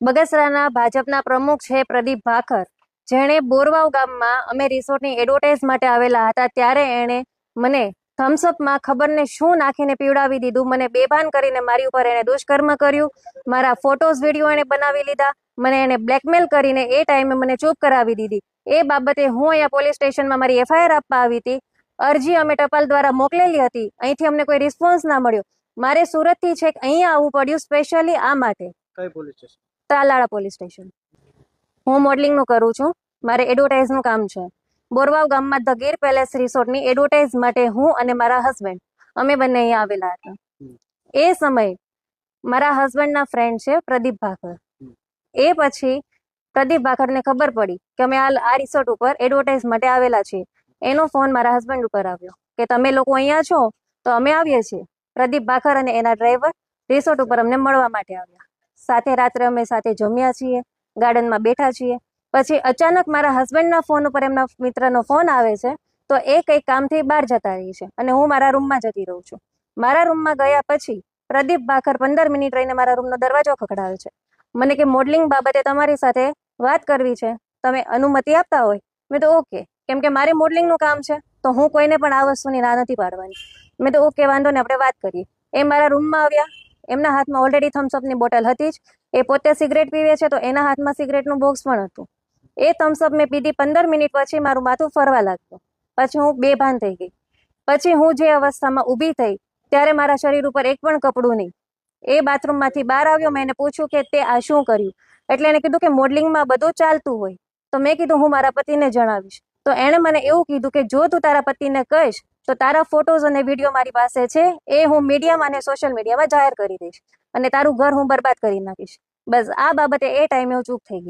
બગસરાના ભાજપના પ્રમુખ છે પ્રદીપ ભાખર. જેણે બોરવાવ ગામમાં અમે રિસોર્ટની એડવર્ટાઇઝ માટે આવેલા હતા ત્યારે એણે મને થમ્સઅપમાં ખબરને શું નાખીને પીવડાવી દીધું? મને બેભાન કરીને મારી ઉપર એણે દુષ્કર્મ કર્યું. મારા ફોટોઝ, વીડિયો એણે બનાવી લીધા. મને એને બ્લેકમેલ કરીને એ ટાઈમે મને ચૂપ કરાવી દીધી. એ બાબતે હું અહીંયા પોલીસ સ્ટેશનમાં મારી એફઆઈઆર આપવા આવી હતી. અરજી અમે ટપાલ દ્વારા મોકલેલી હતી. અહીંથી અમને કોઈ રિસ્પોન્સ ના મળ્યો. મારે સુરતથી છેક અહીંયા આવવું પડ્યું સ્પેશિયલી આ માટે. કઈ police station? Talala police station. હું મોડલિંગનું કરું છું. મારે એડવર્ટાઇઝનું કામ છે. બોરવાવ ગામમાં ધ ગીર પેલેસ રિસોર્ટની એડવર્ટાઇઝ માટે હું અને મારા હસબન્ડ, અમે બંને અહીંયા આવેલા હતા. એ સમયે મારા હસબન્ડના ફ્રેન્ડ છે પ્રદીપ ભાખર. એ પછી પ્રદીપ ભાખરને ખબર પડી કે અમે આ આ રિસોર્ટ ઉપર એડવર્ટાઇઝ માટે આવેલા છીએ. એનો ફોન મારા હસબન્ડ ઉપર આવ્યો કે તમે લોકો અહીંયા છો તો અમે આવીએ છીએ. પ્રદીપ ભાખર અને એના ડ્રાઈવર રિસોર્ટ ઉપર અમને મળવા માટે આવ્યા. સાથે રાત્રે અમે સાથે જમ્યા છીએ, ગાર્ડનમાં બેઠા છીએ. પછી અચાનક મારા હસબન્ડના ફોન ઉપર એમના મિત્રનો ફોન આવે છે, તો એ કંઈક કામથી બહાર જતા રહી છે અને હું મારા રૂમમાં જતી રહું છું. મારા રૂમમાં ગયા પછી પ્રદીપ ભાખર પંદર મિનિટ રહીને મારા રૂમનો દરવાજો ખખડાવે છે. મને કે મોડલિંગ બાબતે તમારી સાથે વાત કરવી છે, તમે અનુમતિ આપતા હોય? મેં તો ઓકે, કેમ કે મારે મોડલિંગનું કામ છે, તો હું કોઈને પણ આ વસ્તુની ના નથી પાડવાની. મેં તો ઓકે, વાંધો ને આપણે વાત કરીએ. એ મારા રૂમમાં આવ્યા એમના હાથમાં ઓલરેડી થમ્સઅપની બોટલ હતી જ. એ પોતે સિગરેટ પીવે છે તો એના હાથમાં સિગરેટનું બોક્સ પણ હતું. એ થમ્સઅપ મેં પીધી પંદર મિનિટ પછી મારું માથું ફરવા લાગ્યું. પછી હું બેભાન થઈ ગઈ. પછી હું જે અવસ્થામાં ઊભી થઈ ત્યારે મારા શરીર ઉપર એક પણ કપડું નહીં. એ બાથરૂમમાંથી બહાર આવ્યો મેં એને પૂછ્યું કે તે આ શું કર્યું? એટલે એને કીધું કે મોડલિંગમાં બધું ચાલતું હોય. તો મેં કીધું હું મારા પતિને જણાવીશ. તો એણે મને એવું કીધું કે જો તું તારા પતિને કહીશ તો તારા ફોટોઝ અને વીડિયો મારી પાસે છે. એ હું મીડિયામાં અને સોશિયલ મીડિયામાં જાહેર કરી દઈશ. અને તારું ઘર હું બરબાદ કરી નાખીશ. બસ, આ બાબતે એ ટાઈમે હું ચૂપ થઈ ગઈ.